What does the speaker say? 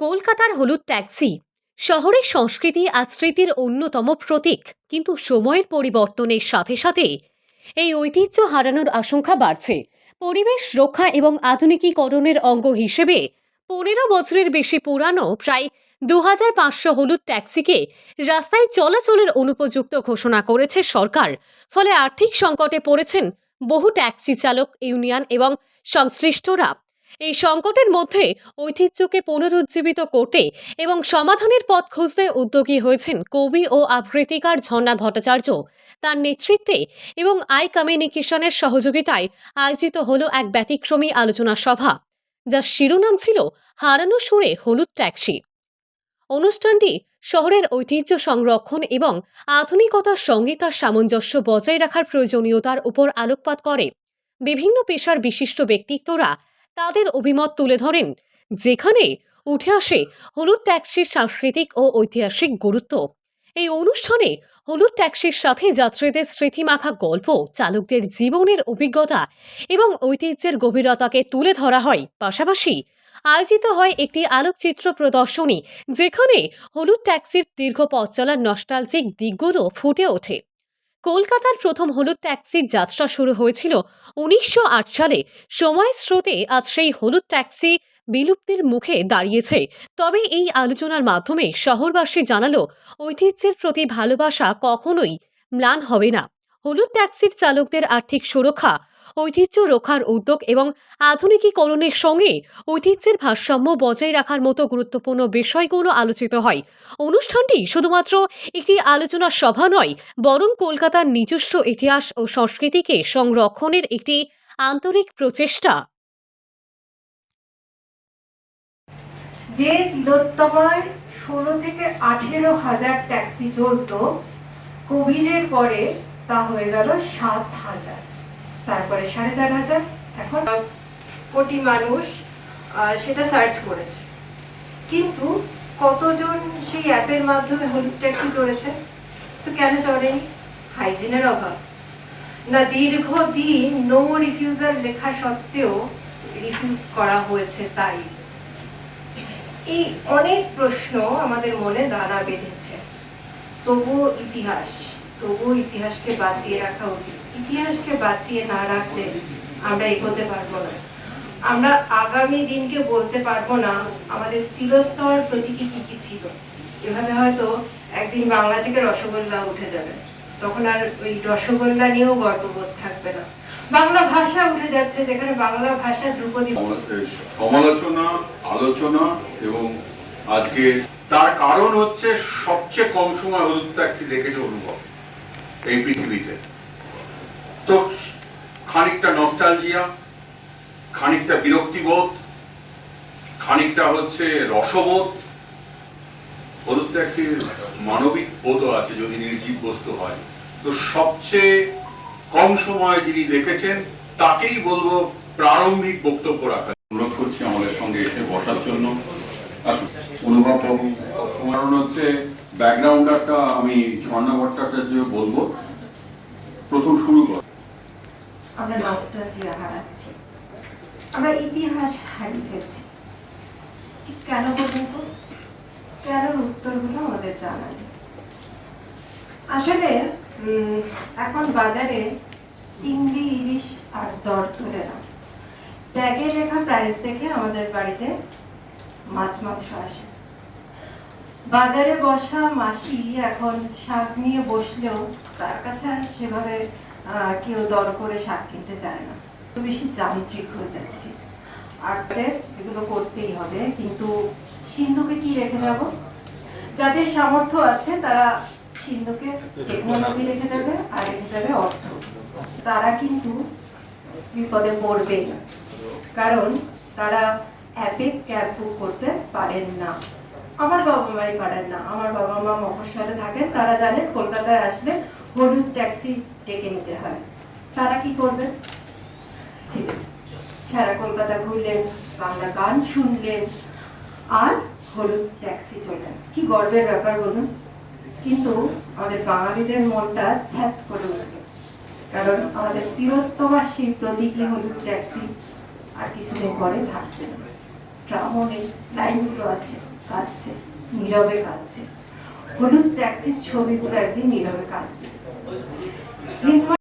কলকাতার হলুদ ট্যাক্সি শহরের সংস্কৃতি আর স্মৃতির অন্যতম প্রতীক। কিন্তু সময়ের পরিবর্তনের সাথে সাথে এই ঐতিহ্য হারানোর আশঙ্কা বাড়ছে। পরিবেশ রক্ষা এবং আধুনিকীকরণের অঙ্গ হিসেবে পনেরো বছরের বেশি পুরানো প্রায় দু হাজার পাঁচশো হলুদ ট্যাক্সিকে রাস্তায় চলাচলের অনুপযুক্ত ঘোষণা করেছে সরকার। ফলে আর্থিক সংকটে পড়েছেন বহু ট্যাক্সি চালক, ইউনিয়ন এবং সংশ্লিষ্টরা। এই সংকটের মধ্যে ঐতিহ্যকে পুনরুজ্জীবিত করতে এবং সমাধানের পথ খুঁজতে উদ্যোগী হয়েছেন কবি ও আবৃত্তিকার ঝর্ণা ভট্টাচার্য। তার নেতৃত্বে এবং আই কমিউনিকেশনের সহযোগিতায় আয়োজিত হলো এক ব্যতিক্রমী আলোচনা সভা, যার শিরোনাম ছিল হারানো সুরে হলুদ ট্যাক্সি। অনুষ্ঠানটি শহরের ঐতিহ্য সংরক্ষণ এবং আধুনিকতার সঙ্গে তার সামঞ্জস্য বজায় রাখার প্রয়োজনীয়তার উপর আলোকপাত করে। বিভিন্ন পেশার বিশিষ্ট ব্যক্তিত্বরা তাদের অভিমত তুলে ধরেন, যেখানে উঠে আসে হলুদ ট্যাক্সির সাংস্কৃতিক ও ঐতিহাসিক গুরুত্ব। এই অনুষ্ঠানে হলুদ ট্যাক্সির সাথে যাত্রীদের স্মৃতিমাখা গল্প, চালকদের জীবনের অভিজ্ঞতা এবং ঐতিহ্যের গভীরতাকে তুলে ধরা হয়। পাশাপাশি আয়োজিত হয় একটি আলোকচিত্র প্রদর্শনী, যেখানে হলুদ ট্যাক্সির দীর্ঘ পথ চলার নস্টালজিক দিকগুলো ফুটে ওঠে। কলকাতার প্রথম হলুদ ট্যাক্সির যাত্রা শুরু হয়েছিল উনিশশো আট সালে। সময়ের স্রোতে আজ সেই হলুদ ট্যাক্সি বিলুপ্তির মুখে দাঁড়িয়েছে। তবে এই আলোচনার মাধ্যমে শহরবাসী জানালো, ঐতিহ্যের প্রতি ভালোবাসা কখনোই ম্লান হবে না। হলুদ ট্যাক্সির চালকদের আর্থিক সুরক্ষা ঐতিহ্য রক্ষার উদ্যোগ এবং আধুনিকীকরণের সঙ্গে ঐতিহ্যের ভারসাম্য বজায় রাখার মতো গুরুত্বপূর্ণ বিষয়গুলো আলোচিত হয়। অনুষ্ঠানটি শুধুমাত্র একটি আলোচনা সভা নয়, বরং কলকাতার নিজস্ব ইতিহাস ও সংস্কৃতিকে সংরক্ষণের একটি আন্তরিক প্রচেষ্টা। যে তিলোত্তমায় ষোলো থেকে আঠেরো হাজার ট্যাক্সি চলতো, কোভিডের পরে তা হয়ে গেল সাত হাজার। তারপরে সাড়ে চার হাজার। এখন কোটি মানুষ সেটা সার্চ করেছে। কিন্তু কতজন সেই অ্যাপের মাধ্যমে হলুদ ট্যাক্সি চড়েছে? তো কেন চড়েনি? হাইজিনের অভাব। না, দীর্ঘদিন নো রিফিউজাল লেখা সত্ত্বেও রিফিউজ করা হয়েছে তাই। এই অনেক প্রশ্ন আমাদের মনে দানা বেঁধেছে। তবুও ইতিহাস। তবুও ইতিহাসকে বাঁচিয়ে রাখা উচিত। ইতিহাসকে বাঁচিয়ে না রাখলে আমরা এগোতে পারব না। আমরা আগামী দিনকে বলতে পারব না আমাদের তিলোত্তর প্রতীকী কি কি ছিল। এভাবে হয়তো একদিন বাংলা থেকে রসগোল্লা উঠে যাবে। তখন আর ওই রসগোল্লা নিয়েও গর্ববোধ থাকবে না। বাংলা ভাষা উঠে যাচ্ছে, যেখানে বাংলা ভাষা ধ্রুপদী সমালোচনা, আলোচনা এবং আজকে তার কারণ হচ্ছে সবচেয়ে কম সময় হলুদ ট্যাক্সি দেখেছে অনুভব। এই পৃথিবীতে। তো খানিকটা নস্টালজিয়া খানিকটা বিরক্তিবোধ, খানিকটা হচ্ছে রসবোধ। হলুদ মানবিক বোধও আছে যদি নির্জীব বস্তু হয়। তো সবচেয়ে কম সময় যিনি দেখেছেন, তাকেই বলব প্রারম্ভিক বক্তব্য রাখা অনুরোধ করছি আমাদের সঙ্গে এসে বসার জন্য। আসুন। অনুভব বাবু কারণ হচ্ছে ব্যাকগ্রাউন্ডারটা আমি ঝর্ণা ভট্টাচার্য বলব। প্রথম শুরু কর। আমরা নস্টালজিয়া হারাচ্ছি। আমরা ইতিহাস হারিয়ে ঠিক কেন বলুন তো কেন উত্তরগুলো আমাদের জানা নেই। আসলে এখন বাজারে চিংড়ি, ইলিশ আর দর ধরে না। ট্যাগে লেখা প্রাইস দেখে আমাদের বাড়িতে মাছ মাংস আসে। বাজারে বসা মাসি এখন শাক নিয়ে বসলেও তার কাছে আর সেভাবে কেউ দর করে শাক কিনতে চায় না। তো বেশি যান্ত্রিক হয়ে যাচ্ছি। আর এগুলো করতেই হবে, কিন্তু সিন্ধুকে কি রেখে যাব? যাদের সামর্থ্য আছে তারা সিন্ধুকে টেকনোলজি রেখে যাবে, আর রেখে যাবে অর্থ। তারা কিন্তু বিপদে পড়বে না। কারণ তারা অ্যাপে ক্যাব বুক করতে পারেন না। আমার বাবা মাই পারেন না। আমার বাবা মা মফস্বলে থাকেন, তারা জানেন কলকাতায় আসলে হলুদ ট্যাক্সি ডেকে নিতে হয়। তারা কি করবেন ছিলেন সারা কলকাতা ঘুরলেন, বাংলা গান শুনলেন, আর হলুদ ট্যাক্সি চললেন। কি গর্বের ব্যাপার বলুন। কিন্তু আমাদের বাঙালিদের মনটা ছ্যাত করে উঠল। কারণ আমাদের তিরোত্তমাসীর প্রতীকী হলুদ ট্যাক্সি আর কিছুদিন পরে থাকবে না। এই লাইনগুলো আছে কাঁদছে নীরবে কাঁদছে। হলুদ ট্যাক্সির ছবিগুলো একদিন নীরবে কাঁদবে।